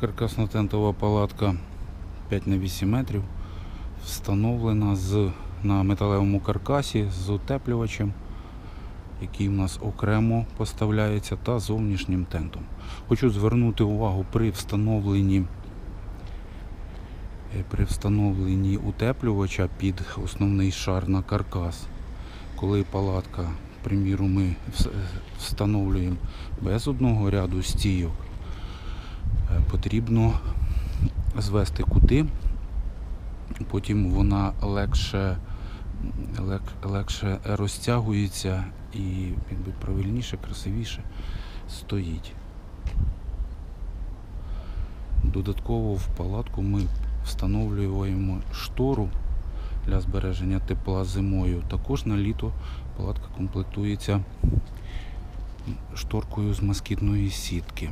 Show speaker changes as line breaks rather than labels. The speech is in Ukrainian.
Каркасно-тентова палатка 5 на 8 метрів. Встановлена з, на металевому каркасі з утеплювачем, який у нас окремо поставляється, та зовнішнім тентом. Хочу звернути увагу при встановленні е, при встановленні утеплювача під основний шар на каркас, коли палатка, приміру, ми встановлюємо без одного ряду стійок, е, потрібно звести кути, потім вона легше, лег- легше розтягується і якби, правильніше, красивіше стоїть. Додатково в палатку ми встановлюємо штору для збереження тепла зимою. Також на літо палатка комплектується шторкою з москітної сітки.